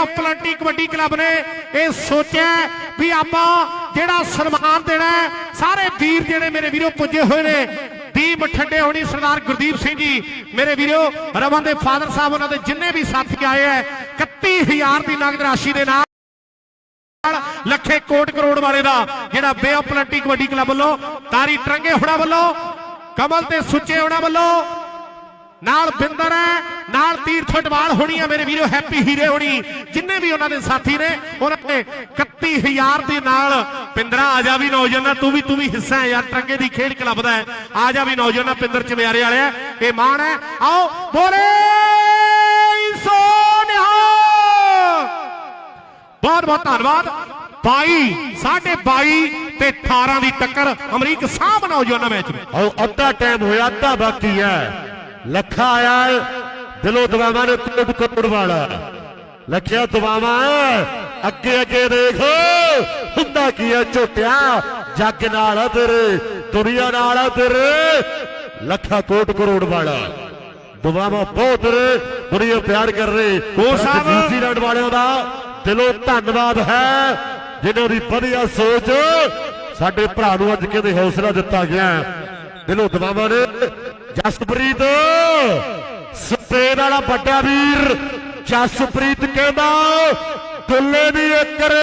Of Plenty kabaddi club ਨੇ ਇਹ ਸੋਚਿਆ ਵੀ ਆਪਾਂ ਜਿਹੜਾ ਸਨਮਾਨ ਦੇਣਾ ਹੈ, ਸਾਰੇ ਵੀਰ ਜਿਹੜੇ ਮੇਰੇ ਵੀਰੋ ਪੁੱਜੇ ਹੋਏ ਨੇ ਦੀਪ ਠੱਡੇ ਹੋਣੀ ਸਰਦਾਰ ਗੁਰਦੀਪ ਸਿੰਘ ਜੀ ਮੇਰੇ ਵੀਰੋ ਰਮਨ ਦੇ ਫਾਦਰ ਸਾਹਿਬ ਉਹਨਾਂ ਦੇ ਜਿੰਨੇ ਵੀ ਸਾਥੀ ਆਏ ਐ 31000 ਦੀ ਨਗਦ ਰਾਸ਼ੀ ਦੇ ਨਾਲ ਲੱਖੇ ਕੋਟ ਕਰੋੜ ਵਾਲੇ ਦਾ ਜਿਹੜਾ ਬੇ ਪਲੰਟੀ ਕਬੱਡੀ ਕਲੱਬ ਵੱਲੋਂ ਤਾਰੀ ਟਰੰਗੇ ਹੋਣਾ ਵੱਲੋਂ ਕਮਲ ਤੇ ਸੁੱਚੇ ਹੋਣਾ ਵੱਲੋਂ ਨਾਲ ਬਿੰਦਰ ਹੈ, ਨਾਲ ਤੀਰਥ ਟਵਾਲ ਹੋਣੀ ਹੈ ਮੇਰੇ ਵੀਰੋ ਹੈਪੀ ਹੀਰੇ ਹੋਣੀ। ਜਿੰਨੇ ਵੀ ਉਹਨਾਂ ਦੇ ਸਾਥੀ ਨੇ, ਉਹਨਾਂ ਨੇ 31000 ਦੇ ਨਾਲ ਪਿੰਦਰਾ ਆ ਜਾ ਵੀ ਨੌਜਵਾਨਾ, ਤੂੰ ਵੀ ਤੂੰ ਵੀ ਹਿੱਸਾ ਹੈ ਯਾਰ, ਟਰੰਗੇ ਦੀ ਖੇਡ ਕਲੱਬ ਦਾ ਆ ਜਾ ਵੀ ਨੌਜਵਾਨਾ ਪਿੰਦਰ ਚਵਿਆਰੇ ਵਾਲਿਆ, ਇਹ ਮਾਣ ਹੈ। ਆਓ, ਬੋਲੇ ਸੋਨਿਹਾ ਬਹੁਤ ਬਹੁਤ ਧੰਨਵਾਦ। 22 ਸਾਢੇ 22 ਤੇ 18 ਦੀ ਟੱਕਰ ਅਮਰੀਕ ਸਾਹਬ ਨੌਜਵਾਨਾਂ ਮੈਚ ਵਿੱਚ। ਆਓ, ਅੱਧਾ ਟਾਈਮ ਹੋਇਆ, ਅੱਧਾ ਬਾਕੀ ਹੈ। ਲੱਖਾ ਆਇਆ ਹੈ, ਦਿਲੋਂ ਦਵਾਵਾਂ ਨੇ ਕੋਟ ਕਰੋੜ ਵਾਲਾ ਲੱਖਿਆ ਦਵਾਵਾਂ ਅੱਗੇ ਅੱਗੇ ਦੇਖ ਹੁੰਦਾ ਕੀ ਹੈ ਝੋਟਿਆ ਜੱਗ ਨਾਲ ਆ ਤੇਰੇ ਦੁਨੀਆ ਨਾਲ ਆ ਤੇਰੇ ਲੱਖਾ ਕੋਟ ਕਰੋੜ ਵਾਲਾ ਦਵਾਵਾਂ ਬਹੁਤ ਰੇ ਦੁਨੀਆ ਪਿਆਰ ਕਰ ਰਹੇ ਕੋਚ ਸਾਹਿਬ। ਨਿਊਜ਼ੀਲੈਂਡ ਵਾਲਿਆਂ ਦਾ ਦਿਲੋਂ ਧੰਨਵਾਦ ਹੈ ਜਿਨ੍ਹਾਂ ਦੀ ਵਧੀਆ ਸੋਚ ਸਾਡੇ ਭਰਾ ਨੂੰ ਅੱਜ ਕਹਿੰਦੇ ਹੌਸਲਾ ਦਿੱਤਾ ਗਿਆ। ਦਿਲੋਂ ਦਵਾਵਾਂ ਨੇ ਜਸਪ੍ਰੀਤ ਸਪੇਨ ਵਾਲਾ ਵੱਡਾ ਵੀਰ ਜਸਪ੍ਰੀਤ ਕਹਿੰਦਾ ਦੁੱਲੇ ਦੀ ਇੱਕ